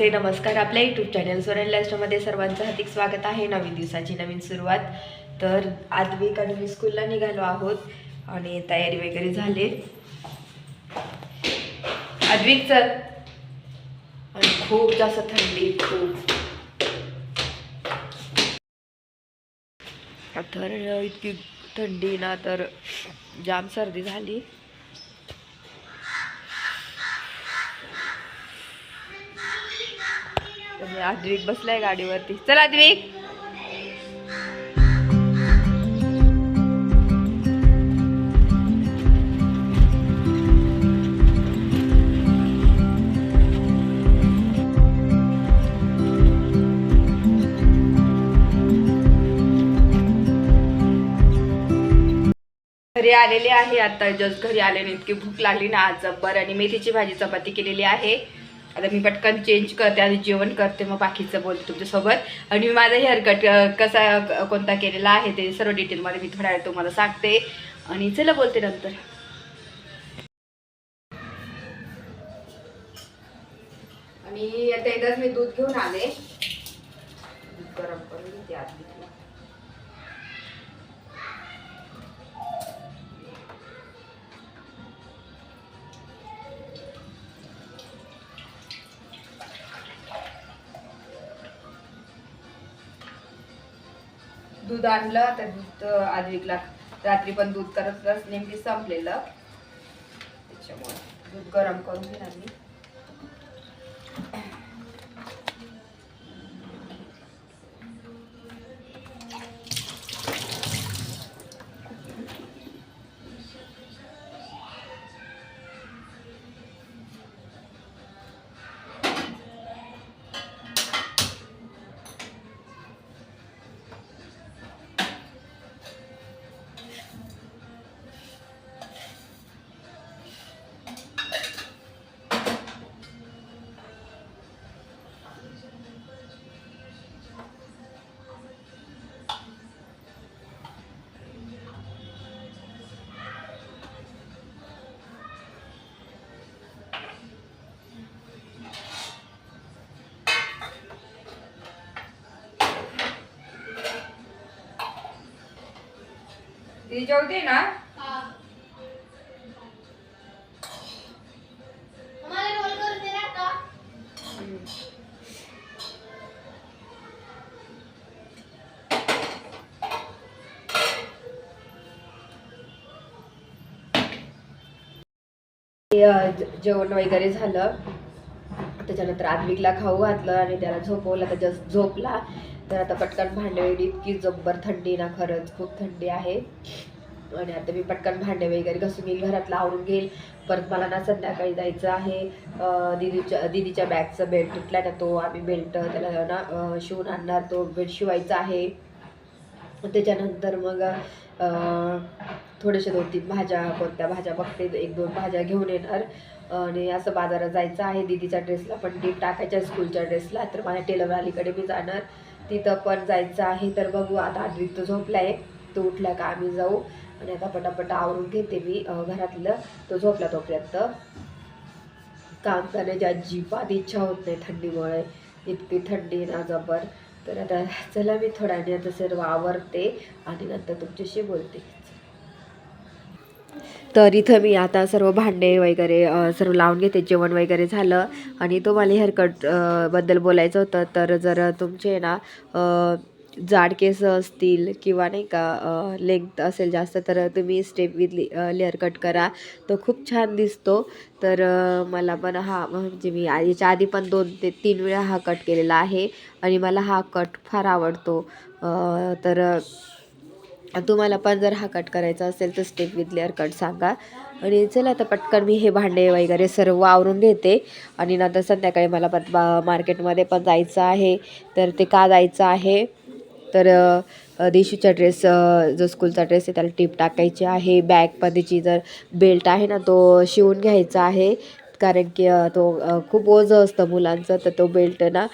नमस्ते नमस्कार. आपल्या YouTube channel Soren लास्टमध्ये सर्वांचं हार्दिक स्वागत आहे. नवीन दिवसाची नवीन सुरुवात. तर आद्विक आणि मी स्कूलला निघालो आहोत आणि तयारी वगैरे झाले. आद्विक चल आणि खूप जास्त थंडी खूप. तर इतकी थंडी ना तर जाम सर्दी झाली. तर आद्विक बसलाय गाडीवरती. चल आद्विक. घरी आलेले आहे आता जस्ट घरी आल्याने इतकी भूक लागली ना आज जब्बर आणि मेथीची भाजी चपाती केलेली आहे. आता मी पटकन चेंज करते आधी जेवण करते मग बाकीचं बोलते तुमच्यासोबत. आणि मी माझा हेअरकट कसा कोणता केलेला आहे ते सर्व डिटेलमध्ये मी थोड्या वेळ तुम्हाला सांगते. आणि चला बोलते नंतर. आणि आता एकदाच मी दूध घेऊन आले. गरम करून घेते आधी. दूध आणलं तर दूध आज विकला रात्री पण दूध करत करत नेमकी संपलेलं. त्याच्यामुळे दूध गरम करून घेणार मी. ती जेवते ना? जेवण वगैरे झालं. त्याच्यानंतर आद्विकला खाऊ घातलं आणि त्याला झोपवलं. तर जस्ट झोपला तर आता पटकन भांडे इतकी जब्बर थंडी ना खरंच खूप थंडी आहे. आणि आता मी पटकन भांडे वगैरे घासून घेईल घरातला आवरून घेईल. परत मला ना संध्याकाळी जायचं आहे. दिदीच्या दिदीच्या बॅगचं बेल्ट तुटला ना तो आम्ही बेल्ट त्याला ना शिवून आणणार तो बेल्ट शिवायचा आहे. त्याच्यानंतर मग थोडेसे दोन तीन भाज्या कोणत्या भाज्या बघते एक दोन भाज्या घेऊन येणार. आणि असं बाजारात जायचं आहे. दिदीच्या ड्रेसला पण ती टाकायच्या स्कूलच्या ड्रेसला. तर माझ्या टेलर अलीकडे मी जाणार. तिथं पण जायचं आहे. तर बघू आता आद्विक तो झोपला आहे तो उठला का आम्ही जाऊ. आणि आता पटापट आवरून घेते मी घरातलं तो झोपला तोपर्यंत. काम करण्याची अजिबात इच्छा होत नाही थंडीमुळे इतकी थंडी ना जबर. तर आता चला मी थोड्या आता सर्व आवरते आणि नंतर तुमच्याशी बोलते. तर इथं मी आता सर्व भांडे वगैरे सर्व लावून घेते जेवण वगैरे झालं. आणि तुम्हाला हेअरकटबद्दल बोलायचं होतं तर जर तुमचे ना जाड केस असतील किंवा नाही का लेंथ असेल जास्त तर तुम्ही स्टेप विथ लेअर कट करा. तो खूप छान दिसतो. तर मला पण हा म्हणजे मी याच्या आधी पण दोन ते तीन वेळा हा कट केलेला आहे आणि मला हा कट फार आवडतो. तर तुम्हाला पण जर हा कट करायचा असेल तर स्टेप विथ लेअर कट सांगा. आणि चला आता पटकन मी हे भांडे वगैरे सर्व आवरून घेते. आणि नंतर संध्याकाळी मला पण मार्केटमध्ये पण जायचं आहे. तर ते का जायचं आहे? तर अ, ड्रेस जो स्कूलचा ड्रेस आहे त्याला टीप टाकायची आहे. बॅगमध्येची जर बेल्ट आहे ना तो शिवून घ्यायचा आहे. कारण की तो खूप ओझं असतं मुलांचं. तर तो बेल्ट ना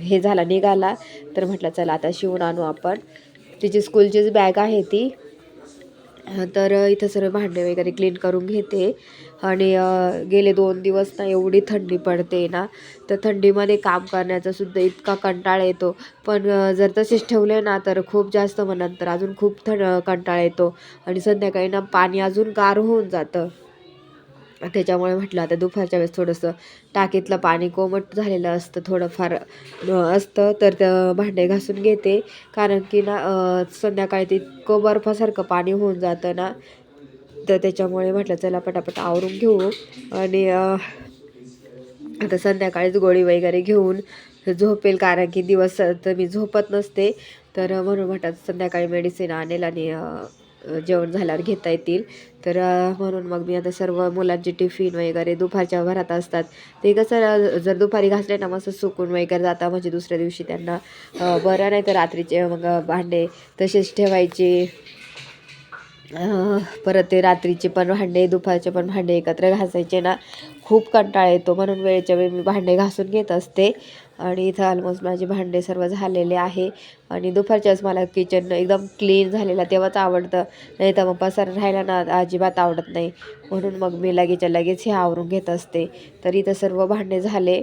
हे झाला निघाला. तर म्हटलं चला आता शिवून आणू आपण. तिची स्कूलचीच बॅग आहे ती. तर इथं सर्व भांडे वगैरे क्लीन करून घेते. आणि गेले दोन दिवस ना एवढी थंडी पडते ना तर थंडीमध्ये काम करण्याचा सुद्धा इतका कंटाळा येतो. पण जर तसेच ठेवले ना तर खूप जास्त मग नंतर अजून खूप थंड कंटाळा येतो. आणि संध्याकाळी ना पाणी अजून गार होऊन जातं. त्याच्यामुळे म्हटलं आता दुपारच्या वेळेस थोडंसं टाकीतलं पाणी कोमट झालेलं असतं थोडंफार असतं तर तर भांडे घासून घेते. कारण की ना संध्याकाळी ते इतकं बर्फासारखं पाणी होऊन जातं ना तर त्याच्यामुळे म्हटलं चला पटापट आवरून घेऊ. आणि आता संध्याकाळीच गोळी वगैरे घेऊन झोपेल कारण की दिवस तर मी झोपत नसते. तर म्हणून म्हटलं संध्याकाळी मेडिसिन आणेल आणि जेवण झाल्यावर घेता येतील. तर म्हणून मग मी आता सर्व मुलांचे टिफिन वगैरे दुपारच्या भरात असतात. ते कसं जर दुपारी घासले ना मस्त सुकून वगैरे जाता म्हणजे दुसऱ्या दिवशी त्यांना बरं नाही तर रात्रीचे मग भांडे तसेच ठेवायचे. परत ते रात्रीचे पण भांडे दुपारचे पण भांडे एकत्र घासायचे ना. खूप कंटाळा येतो. म्हणून वेळेच्या वेळी मी भांडे घासून घेत असते. आणि इथं ऑलमोस्ट माझे भांडे सर्व झालेले आहे. आणि दुपारच्याच मला किचन एकदम क्लीन झालेला तेव्हाच आवडतं. नाही तर मग पसार राहायला ना अजिबात आवडत नाही. म्हणून मग मी लगेचच्या लगेच हे आवरून घेत असते. तर इथं सर्व भांडे झाले.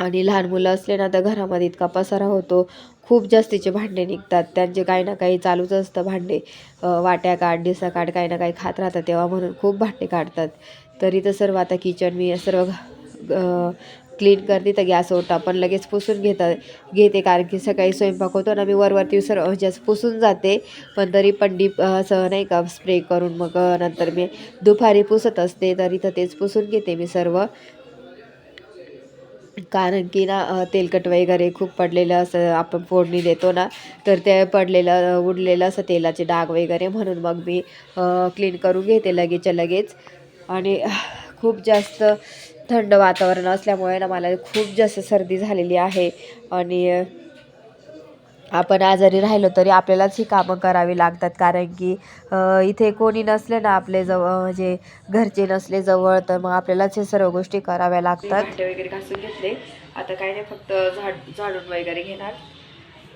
आणि लहान मुलं असले ना तर घरामध्ये इतका पसारा होतो. खूप जास्तीचे भांडे निघतात. त्यांचे काही ना काही चालूच असतं भांडे. वाट्या काढ डिसा काढ काही ना काही खात राहतात तेव्हा म्हणून खूप भांडे काढतात. तर इथं सर्व आता किचन मी सर्व क्लीन करते तर गॅस ओटा पण लगेच पुसून घेता घेते. कारण की सकाळी स्वयंपाक होतो ना मी वरवरती सर्व जास्त पुसून जाते. पण तरी पण डीप असं नाही का स्प्रे करून मग नंतर मी दुपारी पुसत असते. तर इथं तेच पुसून घेते मी सर्व. कारण की ना तेलकट वगैरे खूप पडलेलं असं आपण फोडणी देतो ना तर ते पडलेलं उडलेलं असं तेलाचे डाग वगैरे म्हणून मग मी क्लीन करून घेते लगेचच्या लगेच. आणि खूप जास्त थंड वातावरण असल्यामुळे ना मला खूप जास्त सर्दी झालेली आहे. आणि आपण आजारी राहिलो तरी आपल्यालाच ही कामं करावी लागतात. कारण की इथे कोणी नसले ना आपले जवळ म्हणजे घरचे नसले जवळ तर मग आपल्यालाच हे सर्व गोष्टी कराव्या लागतात. वगैरे घासून घेतले. आता काही नाही फक्त झाड झाडून वगैरे घेणार.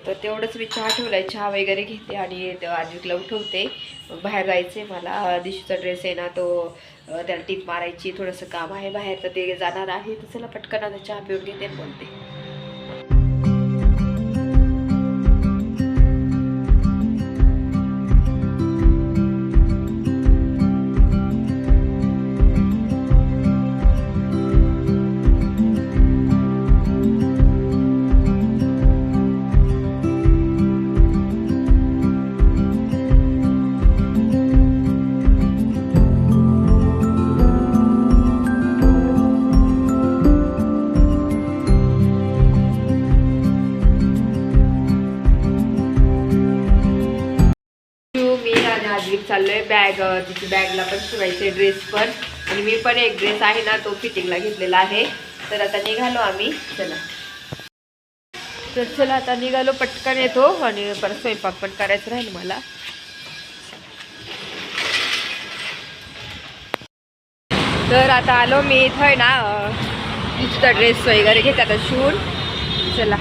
तर तेवढंच मी चहा ठेवलाय. चहा वगैरे घेते आणि ते उठवते. मग बाहेर जायचे मला. दिशूचा ड्रेस आहे ना तो त्याला टीप मारायची. थोडंसं काम आहे बाहेर तर ते जाणार आहे. तर चला पटकन आता चहा पिऊन घेते बोलते. बॅग तिची बॅगला पण शिवायचे ड्रेस पण. आणि मी पण एक ड्रेस आहे ना तो फिटिंगला घेतलेला आहे. तर आता निघालो आम्ही. चला. तर चला आता निघालो पटकन येतो आणि परत स्वयंपाक पण करायचं राहील मला. तर आता आलो मी इथं आहे ना तिचा ड्रेस वगैरे घेते आता शिवून. चला.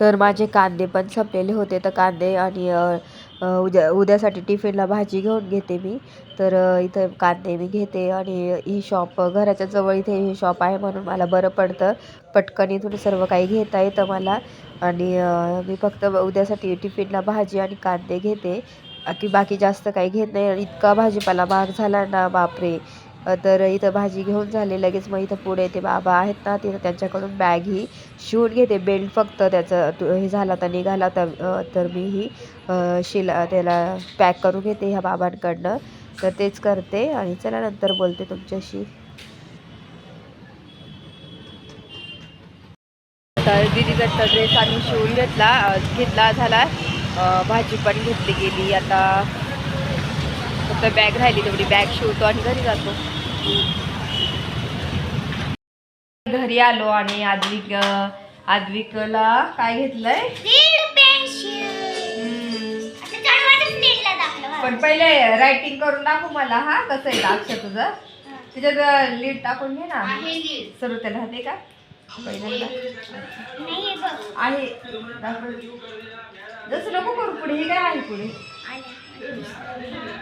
तर माझे कांदे पण संपलेले होते. तर कांदे आणि उद्या उद्यासाठी टिफिनला भाजी घेऊन घेते मी. तर इथं कांदे मी घेते आणि ही शॉप घराच्या जवळ इथे ही शॉप आहे म्हणून मला बरं पडतं. पटकन इथून सर्व काही घेता येतं मला. आणि मी फक्त उद्यासाठी टिफिनला भाजी आणि कांदे घेते. की बाकी जास्त काही घेत नाही. आणि इतका भाजीपाला महाग झाला ना बापरे. तर इथं भाजी घेऊन झाली. लगेच मग इथं पुढे ते बाबा आहेत ना तिथं त्यांच्याकडून बॅग ही शिवून घेते. बेल्ट फक्त त्याचं हे झाला तर निघाला तर तर मी ही शिला त्याला पॅक करून घेते ह्या बाबांकडनं. तर तेच करते आणि चला नंतर बोलते तुमच्याशी. तर दिदीचा ड्रेस आम्ही शिवून घेतला घेतला झाला. भाजी पण घेतली गेली. आता फक्त बॅग राहिली तेवढी बॅग शिवतो आणि घरी जातो. घरी आलो आणि आद्विक आद्विकला काय घेतलंय. पण पहिले रायटिंग करून दाखव मला हा कसं आहे अक्षर तुझं. त्याच्यात लीड टाकून घे ना. सर्व त्याला राहते का? पहिल्यांदा. आहे. जसं नको करू पुढे हे काय आहे पुढे?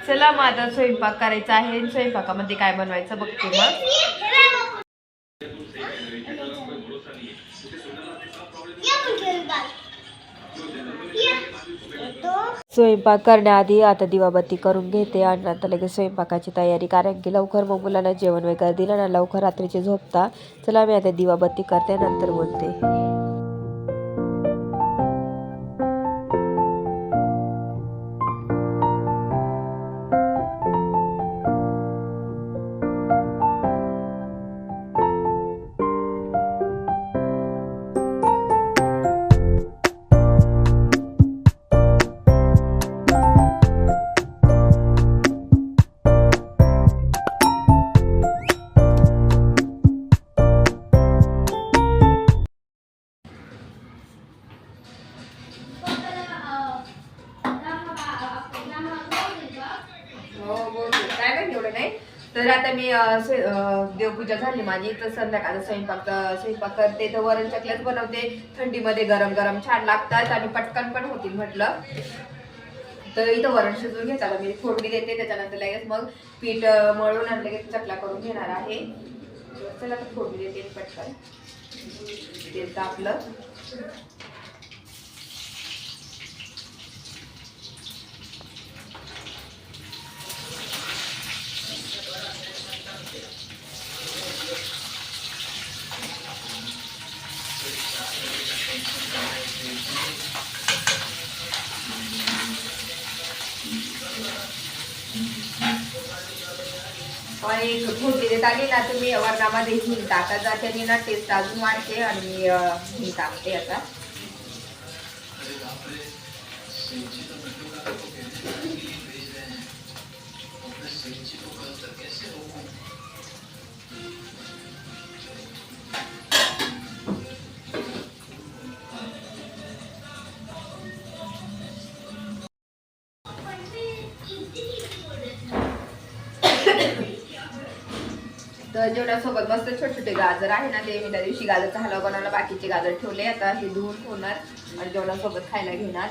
चला मग आता स्वयंपाक करायचा आहे. स्वयंपाकामध्ये काय बनवायचं बघते मग. स्वयंपाक करण्याआधी आता दिवाबत्ती करून घेते आणि नंतर लगेच स्वयंपाकाची तयारी कारण की लवकर मग मुलांना जेवण वगैरे दिलं ना लवकर रात्रीचे झोपता. चला मी आता दिवाबत्ती करते नंतर बोलते. अं, झाली माझी तर संध्याकाळचा स्वयंपाक स्वयंपाक करते. तर वरण चकल्याच बनवते. थंडीमध्ये गरम गरम छान लागतात आणि पटकन पण होतील म्हटलं. तर इथं वरण शिजवून घेताना मी फोडणी देते. त्याच्यानंतर लगेच मग पीठ मळून आणि लगेच चकला करून घेणार आहे. चला तर फोडणी देते पटकन. तेल तापलं. आणि फोडणी देत आली ना तुम्ही वरणामध्ये हिंग टाका जा त्याने ना टेस्ट अजून वाढते आणि मी अं, हिंग टाकते आता तर जेवणासोबत मस्त छोटे छोटे गाजर आहे ना ते मी त्या दिवशी गाजरचा हलवा बनवला बाकीचे गाजर ठेवले. आता हे धुवून होणार आणि जेवणासोबत खायला घेणार.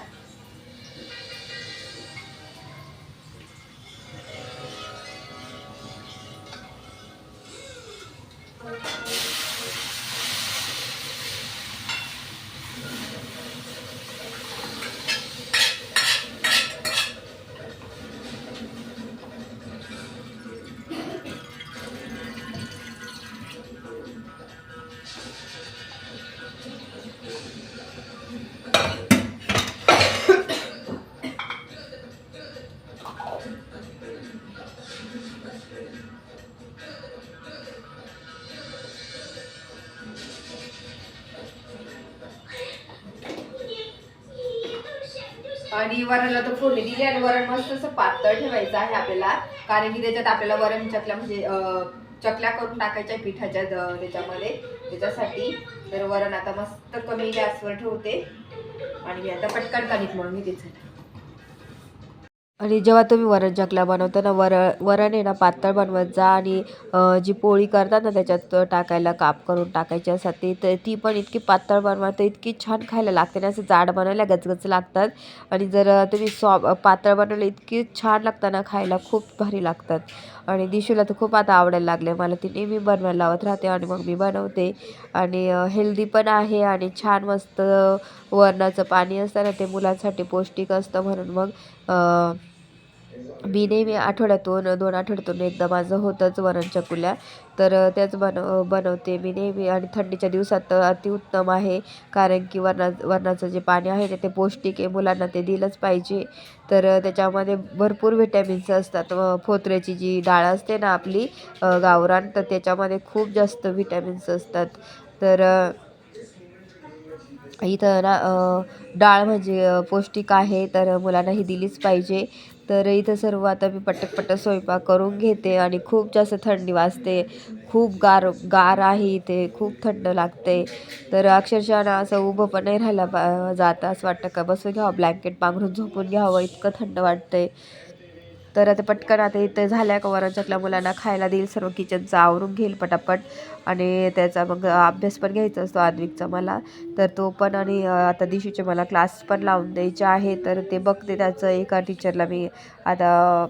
वरणाला तर फोडणी दिली आणि वरण मस्त असं पातळ ठेवायचं आहे आपल्याला. कारण की त्याच्यात आपल्याला वरण चकल्या म्हणजे चकल्या करून टाकायच्या पिठाच्या द- त्याच्यामध्ये. त्याच्यासाठी. तर वरण आता मस्त कमी गॅसवर ठेवते. आणि मी आता पटकन कणिक म्हणून मी तिथे आणि जेव्हा तुम्ही वरण चकल्या बनवता ना वर वरण आहे ना पातळ बनवत जा आणि जी पोळी करतात ना त्याच्यात टाकायला काप करून टाकायची असतात ती तर ती पण इतकी पातळ बनवा तर इतकी छान खायला लागते ना असं जाड बनवायला गचगच लागतात. आणि जर तुम्ही सॉ पातळ बनवलं इतकी छान लागतं ना खायला खूप भारी लागतात. आणि दिशूला तर खूप आता आवडायला लागले मला ती नेहमी बनवायला लावत राहते आणि मग मी बनवते. आणि हेल्दी पण आहे आणि छान मस्त वरणाचं पाणी असतं ना ते मुलांसाठी पौष्टिक असतं म्हणून मग मी नेहमी आठवड्यातून दोन आठवड्यातून एकदा माझं होतंच वरण चकुल्या. तर त्याच बनव बनवते मी नेहमी आणि थंडीच्या दिवसात तर अतिउत्तम आहे. कारण की वरणा वरणाचं जे पाणी आहे ते ते पौष्टिक आहे. मुलांना ते दिलंच पाहिजे. तर त्याच्यामध्ये भरपूर व्हिटॅमिन्स असतात. व फोत्र्याची जी डाळ असते ना आपली गावरान तर त्याच्यामध्ये खूप जास्त व्हिटॅमिन्स असतात. तर इथं ना डाळ म्हणजे पौष्टिक आहे. तर मुलांना ही दिलीच पाहिजे. तर इथं सर्व आता मी पटक पटक स्वयंपाक करून घेते आणि खूप जास्त थंडी वाजते. खूप गार गार आहे इथे. खूप थंड लागते. तर अक्षरशः ना असं उभं पण नाही राहायला पा जातं असं वाटतं का? बसून घ्यावं ब्लँकेट पांघरून झोपून घ्यावं. इतकं थंड वाटतंय. तर आता पटकन आता इथे झाल्या का मुलांना खायला देईल. सर्व किचनचं आवरून घेईल पटापट. आणि त्याचा मग अभ्यास पण घ्यायचा असतो आद्विकचा मला. तर तो पण आणि आता दिशूचे मला क्लास पण लावून द्यायचे आहे. तर ते बघते त्याचं. एका टीचरला मी आता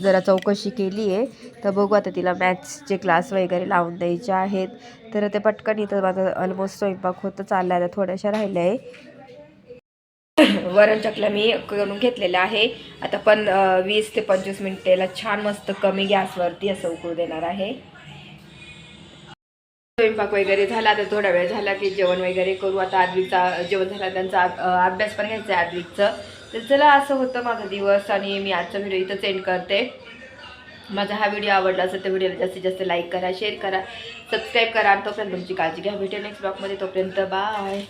जरा चौकशी केली आहे. तर बघू आता तिला मॅथ्सचे क्लास वगैरे लावून द्यायचे आहेत. तर ते पटकन इथं माझं ऑलमोस्ट स्वयंपाक होतं चालला आहे आता थोड्याशा राहिल्या आहे. वरण चकल्या मी करून घेतलेलं आहे. आता पण वीस ते पंचवीस मिनिटेला छान मस्त कमी गॅसवरती असं उकळू देणार आहे. स्वयंपाक वगैरे झाला तर थोडा वेळ झाला की जेवण वगैरे करू. आता आदवीचा जेवण झाला त्यांचा अभ्यास पण घ्यायचा आहे आदवीचं तर चला असं होतं माझा दिवस आणि मी आजचा व्हिडिओ इथंच एंड करते. माझा हा व्हिडिओ आवडला असेल तर व्हिडिओला जास्तीत जास्त लाईक करा शेअर करा सबस्क्राईब करा. आणि तोपर्यंत तुमची काळजी घ्या. भेटेल नेक्स्ट ब्लॉगमध्ये तोपर्यंत बाय